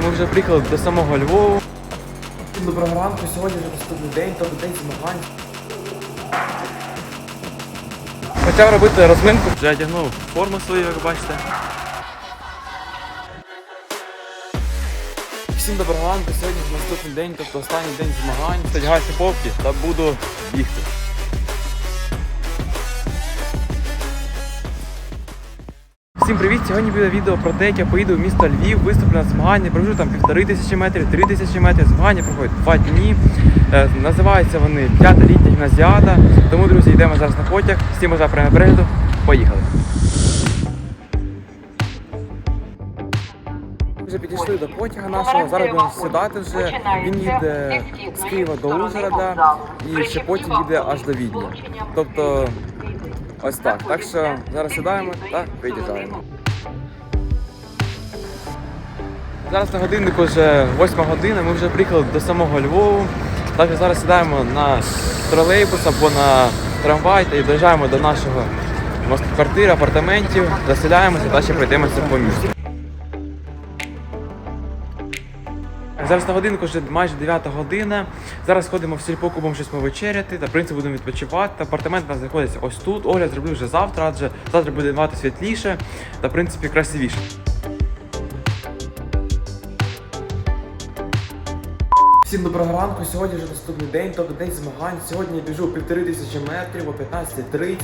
Ми вже приїхали до самого Львову. Доброго ранку, сьогодні вже наступний день, тобто день змагань. Почав робити розминку. Вже одягнув форму свою, як бачите. Всім доброго ранку, сьогодні вже наступний день, тобто останній день змагань. Стягаюся попки та буду бігти. Всім привіт! Сьогодні буде відео про те, як я поїду в місто Львів, виступлю на змагання, пробіжу там півтори тисячі метрів, три тисячі метрів. Змагання проходять два дні. Е, називаються вони п'ята літня гімназіада. Тому, друзі, йдемо зараз на потяг. Всім бажаю приємного перегляду. Поїхали! Вже підійшли до потяга нашого. Зараз будемо сідати вже. Він їде з Києва до Ужгорода і ще потім їде аж до Відня. Тобто ось так. Так що зараз сідаємо та виїжджаємо. Зараз на годиннику вже 8 година, ми вже приїхали до самого Львову. Так що зараз сідаємо на тролейбус або на трамвай та доїжджаємо до нашого квартири, апартаментів, заселяємося та ще пройдемося по місту. Зараз на годинку вже майже 9 година. Зараз ходимо в сільпо, купимо щось ми вечеряти та в принципі будемо відпочивати. Апартамент у нас знаходиться ось тут. Огляд зроблю вже завтра, адже завтра буде набагато світліше та в принципі красивіше. Всім доброго ранку, сьогодні вже наступний день, тобто день змагань. Сьогодні я біжу півтори тисячі метрів о 15.30.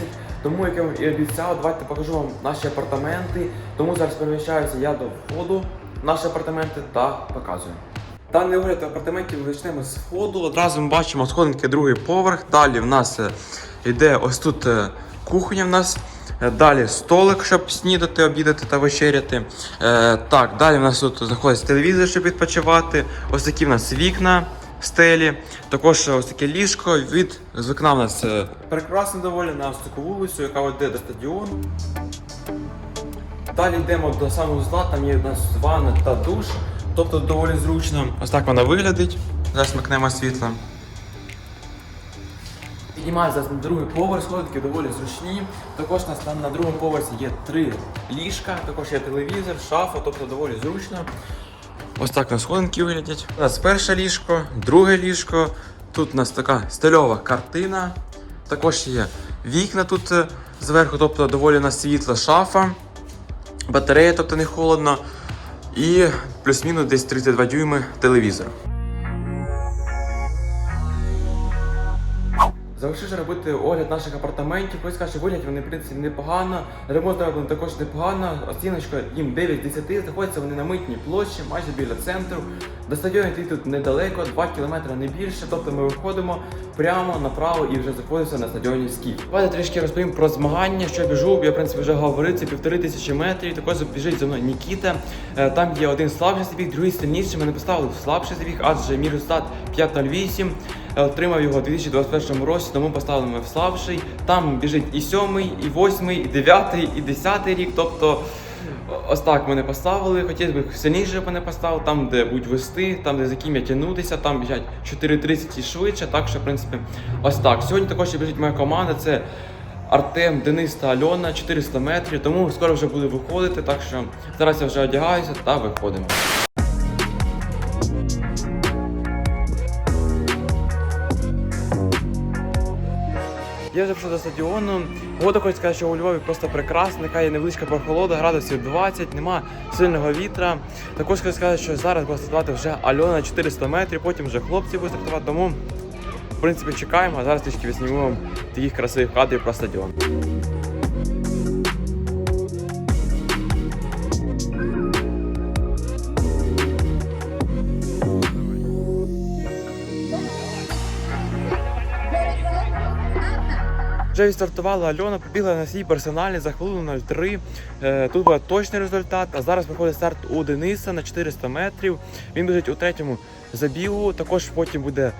Тому, як я і обіцяв, давайте покажу вам наші апартаменти. Тому зараз переміщаюся я до входу в наші апартаменти та показую. Даний огляд апартаментів почнемо з входу. Одразу ми бачимо сходинки другий поверх. Далі в нас е, йде ось тут е, кухня в нас. Е, Далі столик, щоб снідати, обідати та вечеряти. Е, так, далі в нас тут знаходиться телевізор, щоб відпочивати. Ось такі в нас вікна, стелі. Також ось таке ліжко. Від з вікна в нас прекрасно доволі на ось таку вулицю, яка веде до стадіону. Далі йдемо до самого зла, там є у нас ванна та душ. Тобто доволі зручно. Ось так вона виглядить. Зараз микнемо світло. Піднімаю зараз на другий поверх, сходинки доволі зручні. Також нас там на другому поверсі є три ліжка, також є телевізор, шафа, тобто доволі зручно. Ось так у нас сходинки виглядять. У нас перше ліжко, друге ліжко. Тут у нас така стильова картина. Також є вікна тут е, зверху, тобто доволі у нас світла шафа, батарея, тобто не холодно. І плюс-мінус десь 32 дюйми телевізор. Завершивши робити огляд наших апартаментів, сказати, що вигляд вони в принципі непогано. Ремонт зроблено також непогано. Оціночка їм 9 з 10. Знаходяться вони на митній площі, майже біля центру. До стадіону йти тут недалеко, 2 кілометри не більше. Тобто ми виходимо прямо направо і вже знаходимося на стадіоні Скіф. Давайте трішки розповім про змагання, що я біжу. Я в принципі вже говорив, це півтори тисячі метрів. Також біжить за мною Нікіта. Е, Там є один слабший забіг, другий сильніший. Мене поставили в слабший забіг, адже мій результат 5.08. Отримав його у 2021 році, тому поставили в слабший. Там біжить і сьомий, і восьмий, і дев'ятий, і десятий рік. Тобто ось так мене поставили. Хотілося б сильніше мене поставили, там, де будуть вести, там, де за ким я тягнутися, там біжать 4.30 і швидше. Так що, в принципі, ось так. Сьогодні також біжить моя команда. Це Артем, Денис та Альона 400 метрів. Тому скоро вже буду виходити. Так що зараз я вже одягаюся та виходимо. Я вже до стадіону. Погода хочу сказати, що у Львові просто прекрасна, така є невеличка прохолода, градусів 20, нема сильного вітра. Також хочу сказати, що зараз буде стартувати вже Альона 400 метрів, потім вже хлопці будуть стартувати. Тому, в принципі, чекаємо, а зараз трішки відснімемо таких красивих кадрів про стадіон. Вже відстартувала Альона, побігла на свій персональний за хвилину 03. Е, Тут був точний результат. А зараз проходить старт у Дениса на 400 метрів. Він біжить у третьому забігу. Також потім буде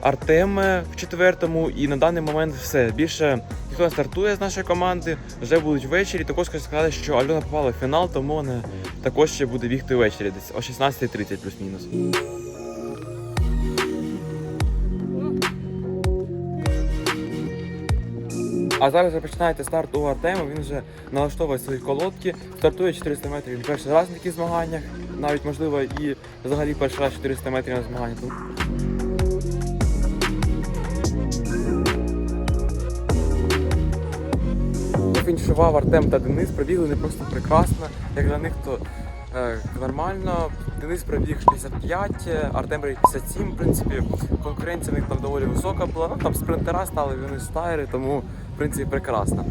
Артем е, в четвертому. І на даний момент все. Більше ніхто не стартує з нашої команди. Вже будуть ввечері. Також хочу сказати, що Альона попала в фінал, тому вона також ще буде бігти ввечері, десь о 16.30 плюс-мінус. А зараз вже починається старт у Артема. Він вже налаштовує свої колодки, стартує 400 метрів. Він перший раз на таких змаганнях, навіть можливо і взагалі перший раз 400 метрів на змаганнях. Тому Фінішував Артем та Денис, пробігли не просто прекрасно, як для них то е, нормально. Денис пробіг 65, е, Артем пробіг 57. В принципі, конкуренція в них там доволі висока була. Ну там спринтера стали, вони стайри, тому в принципі прекрасно.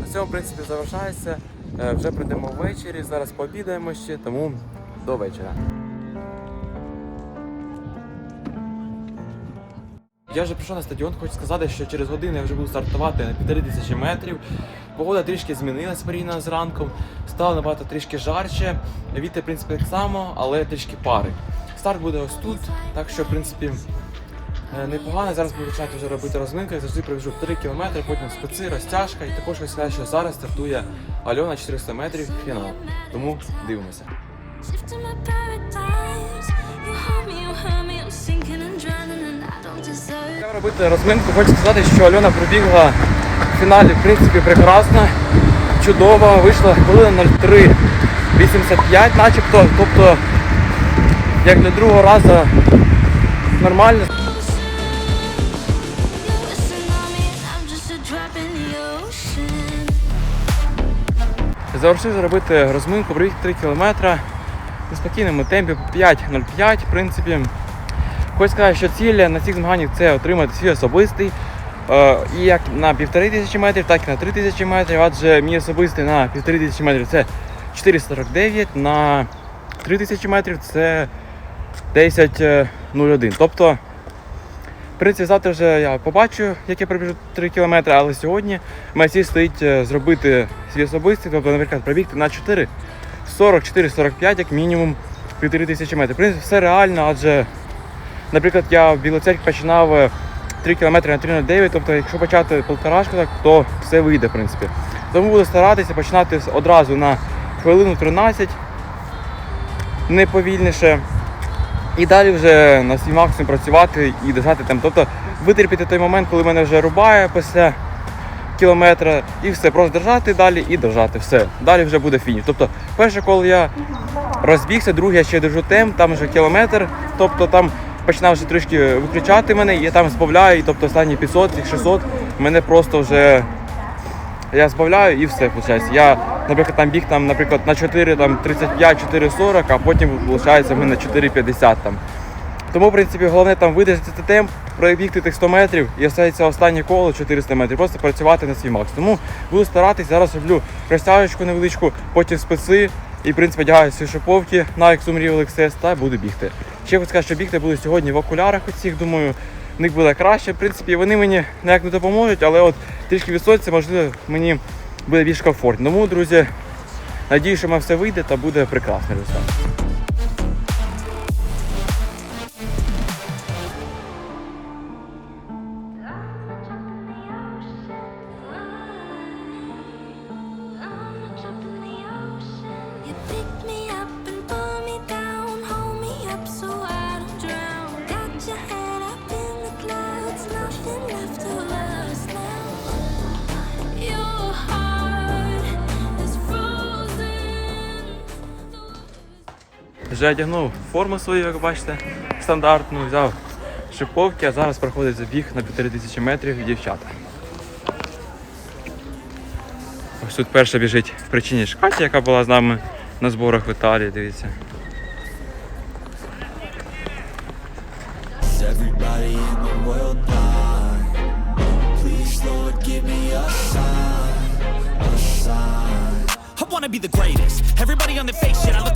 На цьому в принципі завершається. Е, вже прийдемо ввечері, зараз пообідаємо ще, тому до вечора. Я вже прийшов на стадіон, хочу сказати, що через годину я вже буду стартувати на півтори тисячі метрів. Погода трішки змінилась порівняно з ранком, стало набагато трішки жарче. Вітер, в принципі, так само, але трішки пари. Старт буде ось тут, так що, в принципі, непогано. Зараз буду починати вже робити розминку. Я завжди пробіжу 3 кілометри, потім специ, розтяжка. І також сказати, що зараз стартує Альона 400 метрів фінал. Тому дивимося. Почав робити розминку, хочу сказати, що Альона пробігла в фіналі, в принципі, прекрасно, чудово, вийшла хвилина 03.85 начебто, тобто, як для другого разу нормально. Завершив робити розминку, пробіг 3 кілометри у спокійному темпі 5.05, в принципі. Хочу сказати, що ціль на цих змаганнях це отримати свій особистий. е, І як на півтори тисячі метрів, так і на 3 тисячі метрів, адже мій особистий на півтори тисячі метрів це 4,49, на 3 тисячі метрів це 10.01. Тобто, в принципі, завтра вже я побачу, як я пробіжу 3 кілометри, але сьогодні моя ціль стоїть е, зробити свій особистий, тобто, наприклад, пробігти на 4, 44-45, як мінімум півтори тисячі метрів. В принципі, все реально, адже, наприклад, я в Білоцеркві починав е, 3 км на 3,09, тобто, якщо почати полторашку, так, то все вийде, в принципі. Тому буду старатися починати одразу на хвилину 13, не повільніше. І далі вже на свій максимум працювати і держати там. Тобто витерпіти той момент, коли мене вже рубає після кілометра, і все, просто держати далі і держати. Все. Далі вже буде фініш. Тобто, перше, коли я розбігся, друге я ще держу темп, там вже кілометр, тобто там починав вже трішки виключати мене, і я там збавляю, і, тобто останні 500, 600 мене просто вже я збавляю і все виходить. Я, наприклад, там біг там, наприклад, на 4, там 35, 4,40, а потім виходить в мене 4,50 там. Тому, в принципі, головне там видержати темп, пробігти тих 100 метрів і остається останнє коло 400 метрів, просто працювати на свій макс. Тому буду старатись, зараз роблю розтяжечку невеличку, потім специ і, в принципі, одягаю свої шиповки на Exum Real XS та буду бігти. Ще хочу сказати, що бігти буду сьогодні в окулярах оцих, думаю, в них буде краще. В принципі, вони мені ніяк не допоможуть, але от трішки відсотці, можливо, мені буде більш комфортно. Тому, друзі, надію, що в мене все вийде та буде прекрасний результат. Вже одягнув форму свою, як бачите, стандартну, взяв шиповки, а зараз проходить забіг на 5000 метрів дівчата. Ось тут перша біжить в причині Катя, яка була з нами на зборах в Італії, дивіться. Everybody on the fake shit. I look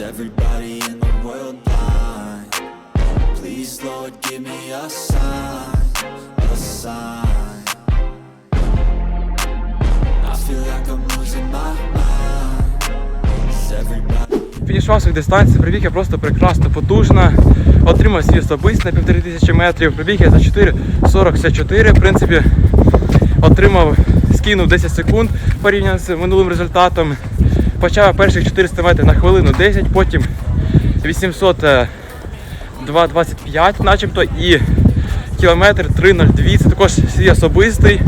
Is everybody in the world blind? Please, Lord, give me a sign, a sign. I feel like I'm losing my mind. Is everybody. Підійшов свій дистанції, прибіг я просто прекрасно, потужно. Отримав свій особистий на півтори тисячі метрів. Прибіг я за 4,44. В принципі, отримав, скинув 10 секунд порівняно з минулим результатом. Почав перших 400 метрів на хвилину 10, потім 800 е, 2.25 начебто і кілометр 3.02. Це також свій особистий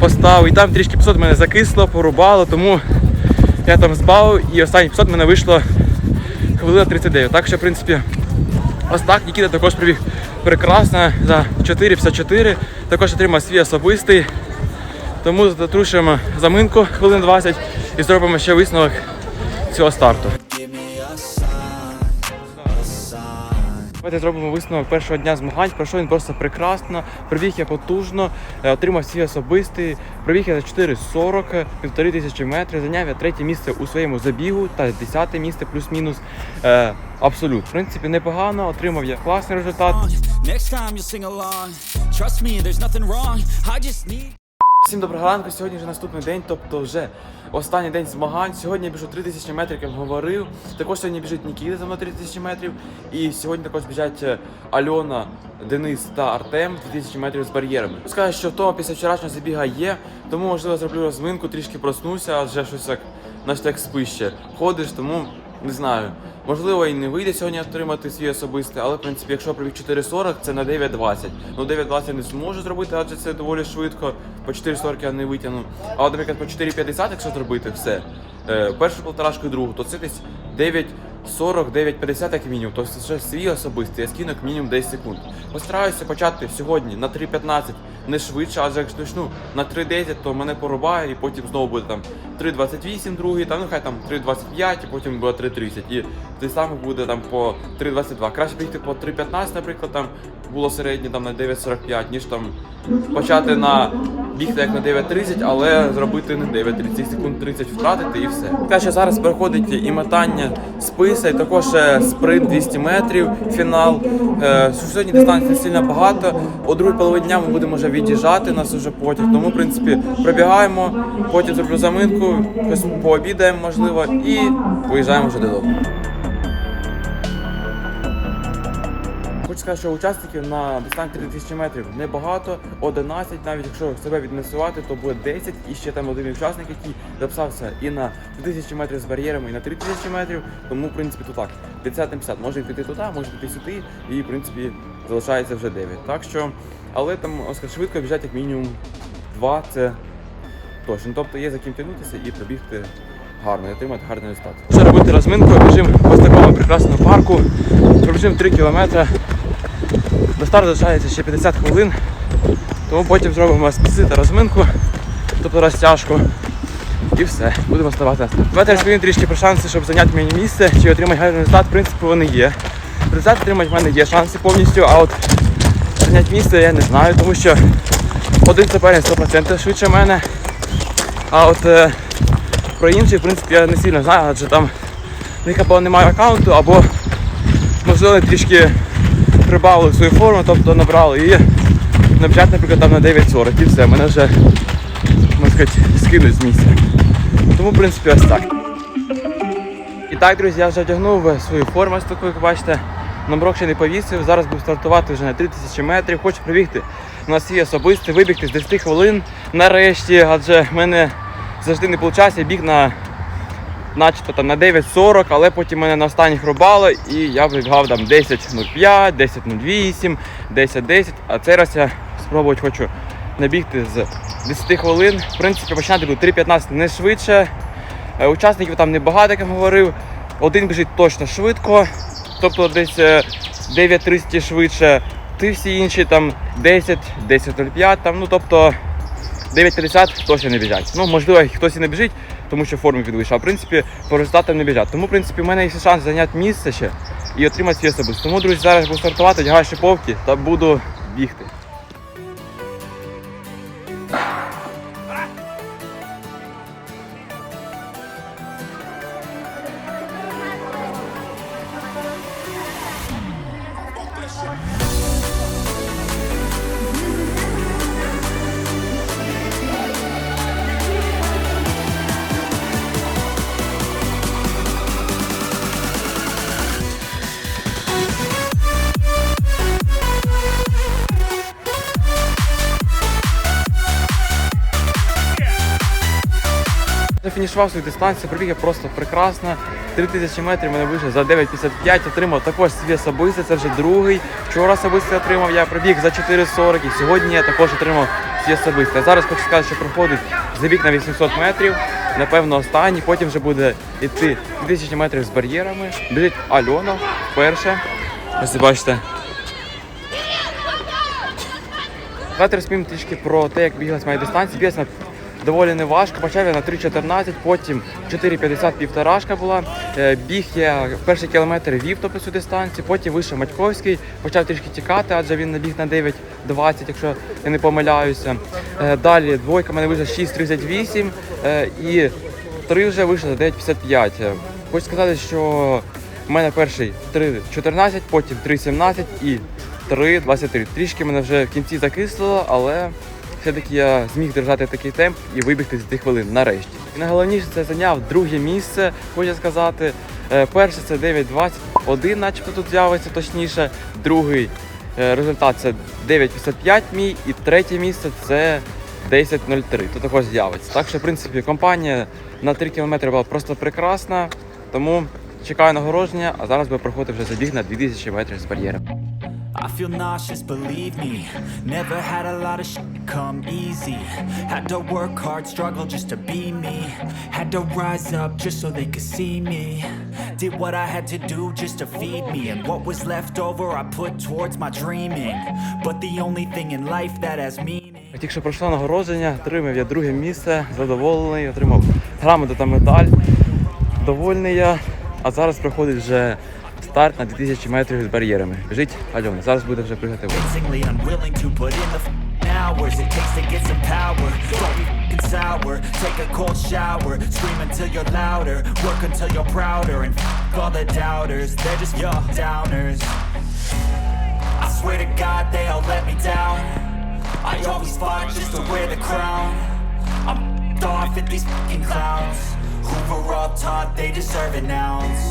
поставив. І там трішки 500 мене закисло, порубало, тому я там збавив і останні 500 мене вийшло хвилина 39. Так що, в принципі, ось так Нікіта також прибіг прекрасно за 4,54. Також отримав свій особистий. Тому затрушуємо заминку хвилин 20 і зробимо ще висновок цього старту. Давайте зробимо висновок першого дня змагань. Пройшов він просто прекрасно. Пробіг я потужно, е, отримав свій особистий. Пробіг я за 4,40, півтори тисячі метрів. Зайняв я третє місце у своєму забігу та десяте місце плюс-мінус. Е, абсолют. В принципі, непогано. Отримав я класний результат. Всім доброго ранку. Сьогодні вже наступний день, тобто вже останній день змагань. Сьогодні я біжу 3000 метрів, як говорив. Також сьогодні біжить Нікіта за мною 3000 метрів. І сьогодні також біжать е, Альона, Денис та Артем 2000 метрів з бар'єрами. Скажу, що втома після вчорашнього забіга є, тому можливо зроблю розминку, трішки проснуся, адже щось так, наче як спище. Ходиш, тому не знаю. Можливо, і не вийде сьогодні отримати свій особистий, але в принципі, якщо пробіг 4.40, це на 9.20. Ну 9.20 я не зможу зробити, адже це доволі швидко. По 4.40 я не витягну. А наприклад, по 4.50, якщо зробити все, е, першу полторашку і другу, то це десь 9.40, 9.50 як мінімум. Тобто це свій особистий, я скину як мінімум 10 секунд. Постараюся почати сьогодні на 3.15, не швидше, адже якщо почну на 3.10, то мене порубає і потім знову буде там 3.28 другий, там ну хай там 3.25 і потім буде 3.30. І те саме буде там по 3.22. Краще бігти по 3.15, наприклад, там було середнє там на 9.45, ніж там почати на бігти як на 9.30, але зробити не 9.30, секунд 30 втратити і все. Така що зараз переходить і метання списа, і також е, спринт 200 метрів, фінал. Е, Сьогодні дистанції сильно багато. О другій половині дня ми будемо вже від'їжджати, нас вже потяг. Тому, в принципі, пробігаємо, потім зроблю заминку, щось пообідаємо, можливо, і поїжджаємо вже додому. Сказати, що учасників на дистанції 3000 метрів небагато, 11, навіть якщо себе віднесувати, то буде 10 і ще там один учасник, який записався і на 2000 метрів з бар'єрами, і на 3000 метрів. Тому, в принципі, тут так. 50 на 50 може піти туди, може піти сюди, і в принципі залишається вже 9. Так що, але там Оскар швидко біжать як мінімум 2, це точно. Тобто є за ким тягнутися і пробігти гарно, і отримати гарний результат. Що робити розминку, біжимо ось такому прекрасному парку, пробіжимо 3 кілометри. До старту залишається ще 50 хвилин, тому потім зробимо списи та розминку, тобто розтяжку. І все, будемо ставати. Давайте розповім трішки про шанси, щоб зайняти мені місце чи отримати гарний результат. В принципі, вони є. Результат отримати в мене є шанси повністю, а от зайняти місце я не знаю, тому що один суперник 100% швидше мене. А от е, про інших, в принципі, я не сильно знаю, адже там в них або немає аккаунту, або можливо трішки прибавили свою форму, тобто набрали і набіжать, наприклад, там на 9.40 і все, мене вже, можна сказати, скинуть з місця. Тому, в принципі, ось так. І так, друзі, я вже одягнув свою форму, ось таку, як бачите. Номерок ще не повісив. Зараз буду стартувати вже на 3000 метрів. Хочу пробігти на свій особистий, вибігти з 10 хвилин нарешті, адже в мене завжди не виходить, біг на начебто там на 9.40, але потім мене на останніх рубало і я вибігав там 10.05, 10.08, 10.10, а цей раз я спробувати хочу набігти з 10 хвилин. В принципі, починати буду 3.15 не швидше. Е, Учасників там небагато, як я говорив. Один біжить точно швидко, тобто десь е, 9.30 швидше. Ти всі інші там 10, 10.05, там, ну тобто 9.50 точно не біжать. Ну, можливо, хтось і не біжить, тому що форму підвищив, а в принципі по результатам не біжать. Тому, в принципі, в мене є шанс зайняти місце ще і отримати свій особисто. Тому, друзі, зараз буду стартувати, одягаю шиповки та буду бігти. Профінішував свою дистанцію, пробіг я просто прекрасно. 3000 метрів мене вийшло за 9.55, отримав також свій особистий, це вже другий. Вчора особистий отримав, я пробіг за 4.40 і сьогодні я також отримав свій особистий. А зараз хочу сказати, що проходить забіг на 800 метрів, напевно останній, потім вже буде йти 2000 метрів з бар'єрами. Біжить Альона вперше. Ось бачите. Давайте розповім трішки про те, як бігалась моя дистанція. Бігалась доволі неважко. Почав я на 3.14, потім 4.50 півторашка була. Е, Біг я перший кілометр вів тобто цю дистанцію, потім вийшов Матьковський, почав трішки тікати, адже він набіг на 9.20, якщо я не помиляюся. Е, Далі двойка мене вийшла 6.38 е, і три вже вийшло за 9.55. Е, Хочу сказати, що в мене перший 3.14, потім 3.17 і 3.23. Трішки мене вже в кінці закислило, але все-таки я зміг держати такий темп і вибігти з 10 хвилин нарешті. І найголовніше це зайняв друге місце, хочу сказати. Е, Перше це 9.21, начебто тут з'явиться точніше. Другий е, результат це 9.55 мій, і третє місце це 10.03. Тут також з'явиться. Так що, в принципі, компанія на 3 км була просто прекрасна. Тому чекаю нагородження, а зараз би проходити вже забіг на 2000 метрів з бар'єром. I feel nauseous, believe me. Never had a lot of shit come easy. Had to work hard, struggle just to be me. Had to rise up just so they could see me. Did what I had to do just to feed me. And what was left over, I put towards my dreaming. But the only thing in life that has meaning. Тільки що пройшло нагородження, отримав я друге місце, задоволений, отримав грамоту та медаль. Довольний я. А зараз проходить вже старт на 2000 метрів з бар'єрами. Біжить Альона. Зараз буде вже пригати вниз. Convincingly unwilling to put in the f***ing hours it takes to get some power. Don't be f***ing sour. Take a cold shower. Scream until you're louder. Work until you're prouder. And f- all the doubters, they're just your downers. I swear to God they all let me down. I always fought just to wear the crown. I'm f***ed off at these f***ing clowns. Who were all taught they deserve an ounce.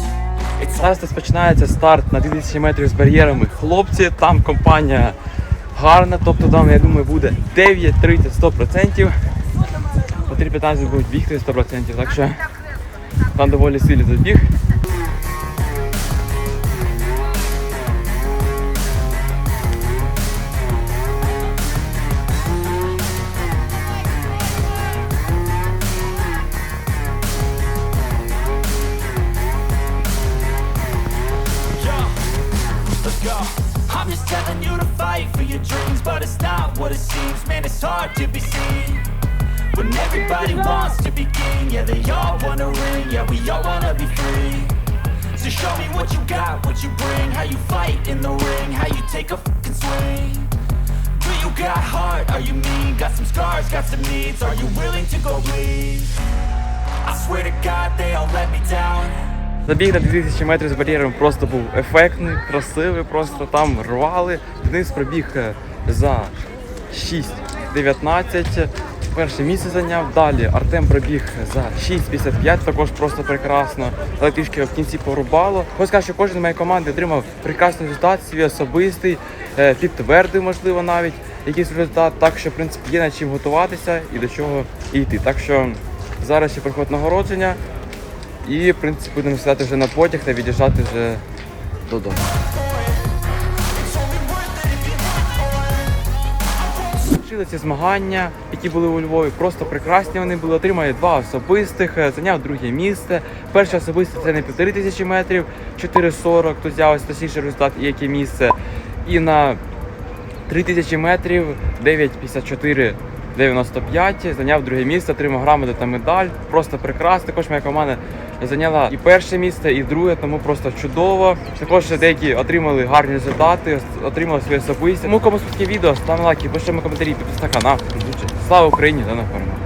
Зараз розпочинається старт на 2000 метрів з бар'єрами. Хлопці, там компанія гарна, тобто там, я думаю, буде 9-30-100%. По 3-15 будуть бігти 100%, так що там доволі сильний забіг. Забіг на 2000 метрів з бар'єром просто був ефектний, красивий, просто там рвали. Денис пробіг е, за 6.19. Перше місце зайняв. Далі Артем пробіг за 6.55, також просто прекрасно. Але трішки в кінці порубало. Хочу сказати, що кожен моєї команди отримав прекрасний результат, свій особистий, е, підтвердив, можливо, навіть якийсь результат. Так що, в принципі, є над чим готуватися і до чого йти. Так що зараз ще приходить нагородження. І, в принципі, будемо сідати вже на потяг та від'їжджати вже додому. Закінчили ці змагання, які були у Львові, просто прекрасні вони були. Отримали два особистих, е, зайняв друге місце. Перше особисте це не півтори тисячі метрів, 4,40, тут з'явився точніший результат і яке місце. І на 3000 метрів 9,54 95, зайняв друге місце, отримав грамоту та медаль. Просто прекрасно. Також моя команда зайняла і перше місце, і друге, тому просто чудово. Також деякі отримали гарні результати, отримали свої особисті. Тому кому сподобалось відео, ставте лайки, пишемо коментарі, підписуйтесь на канал. Слава Україні! До нових перемог!